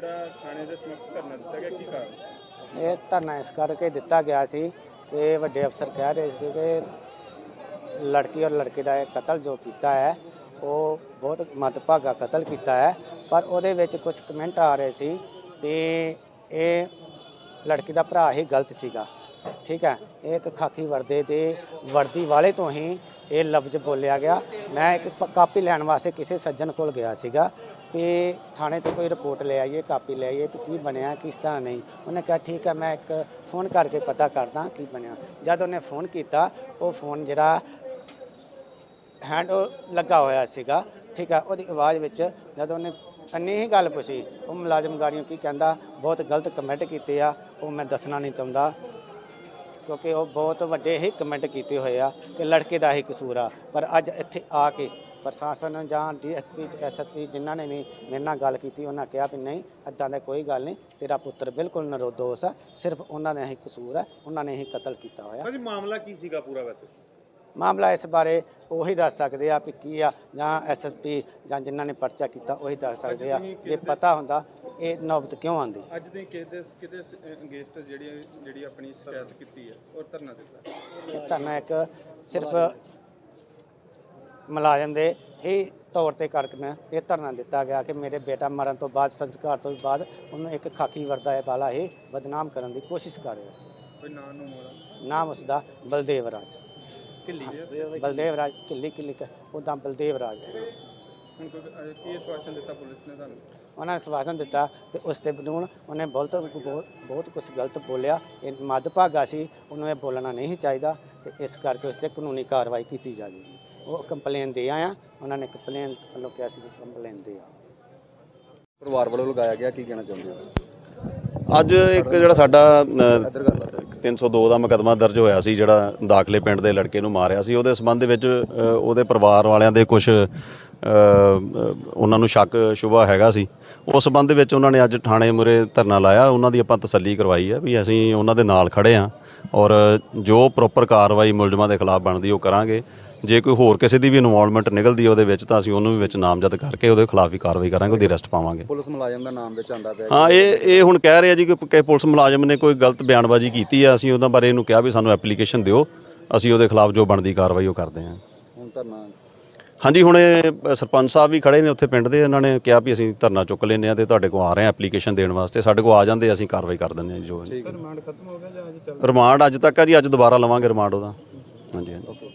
ਜਿਹੜਾ ਥਾਣੇ ਦੇ ਸਮਕਸ਼ ਧਰਨਾ ਦਿੱਤਾ ਗਿਆ, ਕੀ ਕਾਰਨ? ਇਹ ਧਰਨਾ ਇਸ ਕਰਕੇ ਦਿੱਤਾ ਗਿਆ ਸੀ ਕਿ ਵੱਡੇ ਅਫਸਰ ਕਹਿ ਰਹੇ ਸੀ ਕਿ ਲੜਕੀ ਔਰ ਲੜਕੇ ਦਾ ਇਹ ਕਤਲ ਜੋ ਕੀਤਾ ਹੈ, ਉਹ ਬਹੁਤ ਮੱਦਭਾਗਾ ਕਤਲ ਕੀਤਾ ਹੈ, ਪਰ ਉਹਦੇ ਵਿੱਚ ਕੁਝ ਕਮੈਂਟ ਆ ਰਹੇ ਸੀ ਕਿ ਇਹ ਲੜਕੀ ਦਾ ਭਰਾ ਹੀ ਗਲਤ ਸੀਗਾ। ਠੀਕ ਹੈ, ਇਹ ਇੱਕ ਖਾਕੀ ਵਰਦੇ ਦੇ ਵਰਦੀ ਵਾਲੇ ਤੋਂ ਹੀ ਇਹ ਲਫ਼ਜ਼ ਬੋਲਿਆ ਗਿਆ। ਮੈਂ ਇੱਕ ਪ- ਕਾਪੀ ਲੈਣ ਵਾਸਤੇ ਕਿਸੇ ਸੱਜਣ ਕੋਲ ਗਿਆ ਸੀਗਾ ਕਿ ਥਾਣੇ ਤੋਂ ਕੋਈ ਰਿਪੋਰਟ ਲੈ ਆਈਏ, ਕਾਪੀ ਲੈ ਆਈਏ ਤੇ ਕੀ ਬਣਿਆ, ਕਿਸ ਤਰ੍ਹਾਂ ਨਹੀਂ। ਉਹਨੇ ਕਿਹਾ, ਠੀਕ ਹੈ, ਮੈਂ ਇੱਕ ਫੋਨ ਕਰਕੇ ਪਤਾ ਕਰਦਾ ਕੀ ਬਣਿਆ। ਜਦ ਉਹਨੇ ਫੋਨ ਕੀਤਾ, ਉਹ ਫੋਨ ਜਿਹੜਾ ਹੈਂਡ ਲੱਗਾ ਹੋਇਆ ਸੀਗਾ। ਠੀਕ ਹੈ ਉਹਦੀ ਆਵਾਜ਼ ਵਿੱਚ ਜਦੋਂ ਉਹਨੇ ਇੰਨੀ ਹੀ ਗੱਲ ਪੁੱਛੀ, ਉਹ ਮੁਲਾਜ਼ਮ ਗਾੜੀਆਂ ਕੀ ਕਹਿੰਦਾ, ਬਹੁਤ ਗਲਤ ਕਮੈਂਟ ਕੀਤੇ ਆ, ਉਹ ਮੈਂ ਦੱਸਣਾ ਨਹੀਂ ਚਾਹੁੰਦਾ। ਕਿਉਂਕਿ ਉਹ ਬਹੁਤ ਵੱਡੇ ਹੀ ਕਮੈਂਟ ਕੀਤੇ ਹੋਏ ਆ ਕਿ ਲੜਕੇ ਦਾ ਹੀ ਕਸੂਰ ਆ। ਪਰ ਅੱਜ ਇੱਥੇ ਆ ਕੇ ਪ੍ਰਸ਼ਾਸਨ ਜਾਂ ਡੀਐਸਪੀ ਐਸਐਸਪੀ ਜਿਨ੍ਹਾਂ ਨੇ ਵੀ ਮੇਰੇ ਨਾਲ ਗੱਲ ਕੀਤੀ, ਉਹਨਾਂ ਕਿਹਾ ਵੀ ਨਹੀਂ ਅੱਦਾਂ ਦਾ ਕੋਈ ਗੱਲ ਨਹੀਂ, ਤੇਰਾ ਪੁੱਤਰ ਬਿਲਕੁਲ ਨਿਰਦੋਸ਼ ਆ, ਸਿਰਫ ਉਹਨਾਂ ਦਾ ਹੀ ਕਸੂਰ ਹੈ ਉਹਨਾਂ ਨੇ ਹੀ ਕਤਲ ਕੀਤਾ ਹੋਇਆ। ਭਾਜੀ, ਮਾਮਲਾ ਕੀ ਸੀਗਾ ਪੂਰਾ ਵੈਸੇ? ਮਾਮਲਾ ਇਸ ਬਾਰੇ ਉਹੀ ਦੱਸ ਸਕਦੇ ਆ ਵੀ ਕੀ ਆ ਜਾਂ ਐਸਐਸਪੀ ਜਾਂ ਜਿਨ੍ਹਾਂ ਨੇ ਪਰਚਾ ਕੀਤਾ ਉਹੀ ਦੱਸ ਸਕਦੇ ਆ। ਜੇ ਪਤਾ ਹੁੰਦਾ ਇਹ ਨੌਬਤ ਕਿਉਂ ਆਂਦੀ ਅੱਜ ਦੇ ਕਿਹਦੇ ਕਿਹਦੇ ਅਗੇਂਸਟ ਜਿਹੜੀ ਜਿਹੜੀ ਆਪਣੀ ਸ਼ਿਕਾਇਤ ਕੀਤੀ ਹੈ ਔਰ ਧਰਨਾ ਦਿੱਤਾ। ਇਹ ਧਰਨਾ ਇੱਕ ਸਿਰਫ ਮੁਲਾਜ਼ਮ ਦੇ ਹੀ ਤੌਰ ਤੇ ਕਰਕੇ ਇਹ ਧਰਨਾ ਦਿੱਤਾ ਗਿਆ ਕਿ ਮੇਰੇ ਬੇਟਾ ਮਰਨ ਤੋਂ ਬਾਅਦ ਸੰਸਕਾਰ ਤੋਂ ਬਾਅਦ ਉਹਨੂੰ ਇੱਕ ਖਾਕੀ ਵਰਦਾ ਵਾਲਾ ਹੀ ਬਦਨਾਮ ਕਰਨ ਦੀ ਕੋਸ਼ਿਸ਼ ਕਰ ਰਿਹਾ ਸੀ। ਕੋਈ ਨਾਂ ਨੂੰ ਮੋੜਾ। ਨਾਮ ਉਸਦਾ ਬਲਦੇਵ ਰਾਜ। ਬਲਦੇਵ ਰਾਜ ਕਿੱਲੀ ਕਿੱਲੀ ਉਹਦਾ ਬਲਦੇਵ ਰਾਜ। ਹੁਣ ਕੋਈ ਅਹ, ਕੀ ਸਵਾਸ਼ਨ ਦਿੱਤਾ ਪੁਲਿਸ ਨੇ ਤੁਹਾਨੂੰ? ਉਹਨਾਂ ਨੇ ਸਵਾਸਨ ਦਿੱਤਾ ਕਿ ਉਸ ਤੇ ਬਨੂਨ ਉਹਨੇ ਬਹੁਤ ਬਹੁਤ ਬਹੁਤ ਕੁਝ ਗਲਤ ਬੋਲਿਆ। ਇਹ ਮੱਦਭਾਗਾ ਸੀ ਉਹਨੂੰ ਇਹ ਬੋਲਣਾ ਨਹੀਂ ਚਾਹੀਦਾ ਤੇ ਇਸ ਕਰਕੇ ਉਸ ਤੇ ਕਾਨੂੰਨੀ ਕਾਰਵਾਈ ਕੀਤੀ ਜਾਵੇਗੀ। ਉਹ ਕੰਪਲੇਨ ਦੇ ਆਇਆ ਉਹਨਾਂ ਨੇ ਕੰਪਲੇਨ ਵੱਲੋਂ ਕਿਹਾ ਸੀ ਕੰਪਲੇਨ ਦੇ ਆ ਪਰਿਵਾਰ ਵੱਲੋਂ ਲਗਾਇਆ ਗਿਆ ਕੀ ਕਹਿਣਾ ਚਾਹੁੰਦੇ ਹੋ? ਅੱਜ ਇੱਕ ਜਿਹੜਾ ਸਾਡਾ ਅ, 302 ਦਾ ਮੁਕੱਦਮਾ ਦਰਜ ਹੋਇਆ ਸੀ, ਜਿਹੜਾ ਦਾਖਲੇ ਪਿੰਡ ਦੇ ਲੜਕੇ ਨੂੰ ਮਾਰਿਆ ਸੀ। ਉਹਦੇ ਸਬੰਧ ਵਿੱਚ ਉਹਦੇ ਪਰਿਵਾਰ ਵਾਲਿਆਂ ਦੇ ਕੁਝ ਉਹਨਾਂ ਨੂੰ ਸ਼ੱਕ ਸ਼ੁਬਾ ਹੈਗਾ ਸੀ। ਉਸ ਸਬੰਧ ਵਿੱਚ ਉਹਨਾਂ ਨੇ ਅੱਜ ਥਾਣੇ ਮੁਰੇ ਧਰਨਾ ਲਾਇਆ। ਉਹਨਾਂ ਦੀ ਆਪਾਂ ਤਸੱਲੀ ਕਰਵਾਈ ਹੈ ਵੀ ਅਸੀਂ ਉਹਨਾਂ ਦੇ ਨਾਲ ਖੜੇ ਹਾਂ ਔਰ ਜੋ ਪ੍ਰੋਪਰ ਕਾਰਵਾਈ ਮੁਲਜ਼ਮਾਂ ਦੇ ਖਿਲਾਫ ਬਣਦੀ, ਉਹ ਕਰਾਂਗੇ। ਜੇ ਕੋਈ ਹੋਰ ਕਿਸੇ ਦੀ ਵੀ ਇਨਵੋਲਵਮੈਂਟ ਨਿਕਲਦੀ ਹੈ ਉਹਦੇ ਵਿੱਚ ਤਾਂ ਅਸੀਂ ਉਹਨੂੰ ਵੀ ਵਿੱਚ ਨਾਮਜ਼ਦ ਕਰਕੇ ਉਹਦੇ ਖਿਲਾਫ ਵੀ ਕਾਰਵਾਈ ਕਰਾਂਗੇ ਉਹਦੀ ਅਰੈਸਟ ਪਾਵਾਂਗੇ। ਪੁਲਿਸ ਮੁਲਾਜ਼ਮ ਦਾ ਨਾਮ ਵਿੱਚ ਆਂਦਾ ਪਿਆ ਹਾਂ ਇਹ ਇਹ ਹੁਣ ਕਹਿ ਰਹੇ ਆ ਜੀ ਕਿ ਕਿ ਪੁਲਿਸ ਮੁਲਾਜ਼ਮ ਨੇ ਕੋਈ ਗਲਤ ਬਿਆਨਬਾਜ਼ੀ ਕੀਤੀ ਆ ਅਸੀਂ ਉਹਨਾਂ ਬਾਰੇ ਇਹਨੂੰ ਕਿਹਾ ਵੀ ਸਾਨੂੰ ਐਪਲੀਕੇਸ਼ਨ ਦਿਓ ਅਸੀਂ ਉਹਦੇ ਖਿਲਾਫ ਜੋ ਬਣਦੀ ਕਾਰਵਾਈ ਉਹ ਕਰਦੇ ਹਾਂ। ਹੁਣ ਧਰਨਾ ਹਾਂਜੀ ਹੁਣ ਇਹ ਸਰਪੰਚ ਸਾਹਿਬ ਵੀ ਖੜੇ ਨੇ ਉੱਥੇ ਪਿੰਡ ਦੇ ਇਹਨਾਂ ਨੇ ਕਿਹਾ ਵੀ ਅਸੀਂ ਧਰਨਾ ਚੁੱਕ ਲੈਂਦੇ ਆ ਤੇ ਤੁਹਾਡੇ ਕੋਲ ਆ ਰਹੇ ਆ ਐਪਲੀਕੇਸ਼ਨ ਦੇਣ ਵਾਸਤੇ ਸਾਡੇ ਕੋਲ ਆ ਜਾਂਦੇ ਅਸੀਂ ਕਾਰਵਾਈ ਕਰ ਦਿੰਦੇ ਹਾਂ ਜੀ ਜੋ ਰਿਮਾਂਡ ਖਤਮ ਹੋ ਗਿਆ ਜਾਂ ਅਜੇ ਚੱਲ ਰਿਮਾਂਡ ਅੱਜ ਤੱਕ ਆ ਜੀ ਅੱਜ ਦੁਬਾਰਾ ਲਵਾਂਗੇ ਰਿਮਾਂਡ ਉਹਦਾ। ਹਾਂਜੀ ਹਾਂਜੀ।